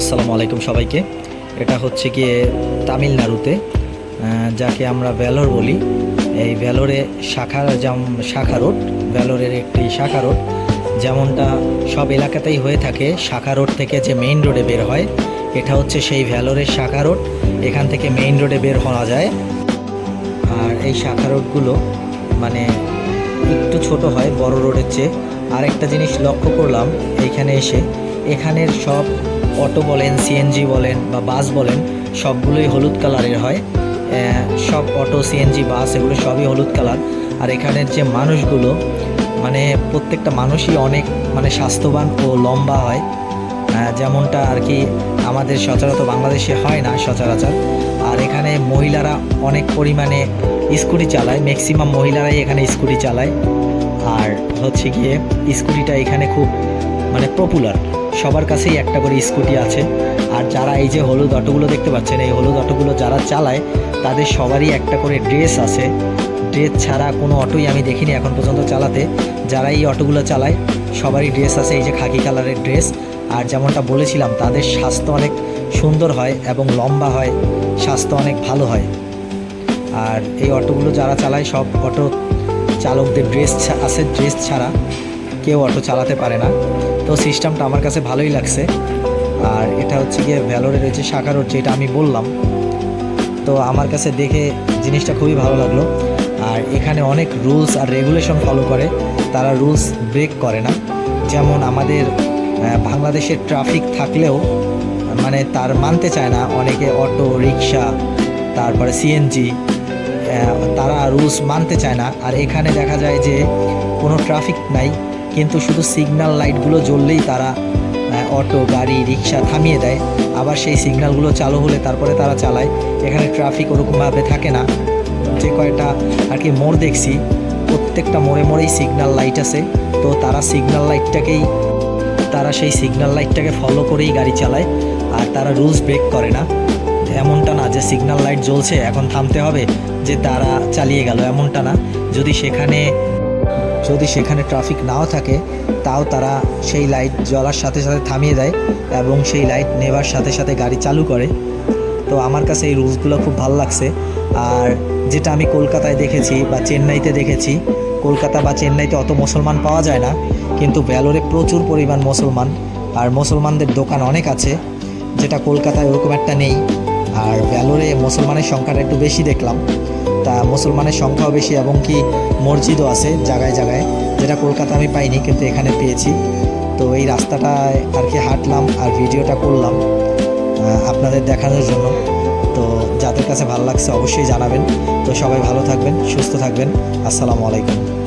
আসসালামু আলাইকুম সবাইকে। এটা হচ্ছে গিয়ে তামিলনাড়ুতে যাকে আমরা ভ্যালোর বলি। এই ভ্যালোরে শাখা যেমন শাখা রোড, ভ্যালোরের একটি শাখা রোড, যেমনটা সব এলাকাতেই হয়ে থাকে। শাখা রোড থেকে যে মেইন রোডে বের হয়, এটা হচ্ছে সেই ভ্যালোরের শাখা রোড। এখান থেকে মেইন রোডে বের হওয়া যায়। আর এই শাখা রোডগুলো মানে একটু ছোট হয়, বড় রোডের চেয়ে। আরেকটা জিনিস লক্ষ্য করলাম, এইখানে এসে। এখানের সব অটো বলেন সিএনজি বলেন বা বাস বলেন, সবগুলোই হলুদ কালারের হয়। সব অটো সিএনজি বাস, এগুলো সবই হলুদ কালার। আর এখানের যে মানুষগুলো মানে প্রত্যেকটা মানুষই অনেক মানে স্বাস্থ্যবান ও লম্বা হয়। যেমনটা আর কি আমাদের সচরাচর বাংলাদেশে হয় না সচরাচর। আর এখানে মহিলারা অনেক পরিমাণে স্কুটি চালায় ম্যাক্সিমাম মহিলারাই এখানে স্কুটি চালায়। আর হচ্ছে গিয়ে স্কুটিটা এখানে খুব মানে পপুলার সবার কাছেই একটা করে স্কুটি আছে। আর যারা এই যে হলুদ অটোগুলো দেখতে পাচ্ছেন, এই হলুদ অটোগুলো যারা চালায়, তাদের সবারই একটা করে ড্রেস আছে। ড্রেস ছাড়া কোনো অটোই আমি দেখিনি এখন পর্যন্ত চালাতে। যারা এই অটোগুলো চালায়, সবারই ড্রেস আছে, এই যে খাকি কালারের ড্রেস। আর যেমনটা বলেছিলাম, তাদের স্বাস্থ্য অনেক সুন্দর হয় এবং লম্বা হয়, স্বাস্থ্য অনেক ভালো হয়। আর এই অটোগুলো যারা চালায়, সব অটো চালকদের ড্রেস আছে ড্রেস ছাড়া। কেউ অটো চালাতে পারে না। তো সিস্টেমটা আমার কাছে ভালোই লাগছে। আর এটা হচ্ছে গিয়ে ভ্যালোরের যে শাখা রোড যেটা আমি বললাম। তো আমার কাছে দেখে জিনিসটা খুবই ভালো লাগল। আর এখানে অনেক রুলস আর রেগুলেশন ফলো করে। তারা রুলস ব্রেক করে না। যেমন আমাদের বাংলাদেশের ট্রাফিক থাকলেও মানে তার মানতে চায় না অনেকে অটো, রিক্সা, তারপরে সিএনজি তারা রুলস মানতে চায় না। আর এখানে দেখা যায় যে কোনো ট্রাফিক নাই। কিন্তু শুধু সিগন্যাল লাইটগুলো জ্বললেই তারা অটো গাড়ি রিক্সা থামিয়ে দেয়। আবার সেই সিগন্যালগুলো চালু হলে তারপরে তারা চালায়। এখানে ট্রাফিক ওরকমভাবে থাকে না। যে কয়টা আর কি মোড় দেখছি, প্রত্যেকটা মোড়ে মোড়েই সিগন্যাল লাইট আছে। তো তারা সিগন্যাল লাইটটাকেই তারা সেই সিগন্যাল লাইটটাকে ফলো করেই গাড়ি চালায়। আর তারা রুলস ব্রেক করে না। এমনটা না যে সিগন্যাল লাইট জ্বলছে, এখন থামতে হবে, যে তারা চালিয়ে গেল, এমনটা না। যদি সেখানে যদি সেখানে ট্রাফিক নাও থাকে, তাও তারা সেই লাইট জ্বলার সাথে সাথে থামিয়ে দেয় এবং সেই লাইট নেবার সাথে সাথে গাড়ি চালু করে। তো আমার কাছে এই রুলসগুলো খুব ভালো লাগছে। আর যেটা আমি কলকাতায় দেখেছি বা চেন্নাইতে দেখেছি, কলকাতা বা চেন্নাইতে অত মুসলমান পাওয়া যায় না, কিন্তু ভ্যালোরে প্রচুর পরিমাণ মুসলমান। আর মুসলমানদের দোকান অনেক আছে, যেটা কলকাতায় ওরকম একটা নেই। আর ভ্যালোরে মুসলমানের সংখ্যাটা একটু বেশি দেখলাম। তা মুসলমানের সংখ্যাও বেশি এবং কি মসজিদও আছে জায়গায় জায়গায়, যেটা কলকাতা আমি পাইনি কিন্তু এখানে পেয়েছি। তো এই রাস্তাটায় আর কি হাঁটলাম আর ভিডিওটা করলাম আপনাদের দেখানোর জন্য। তো যাদের কাছে ভালো লাগছে অবশ্যই জানাবেন। তো সবাই ভালো থাকবেন, সুস্থ থাকবেন। আসসালামু আলাইকুম।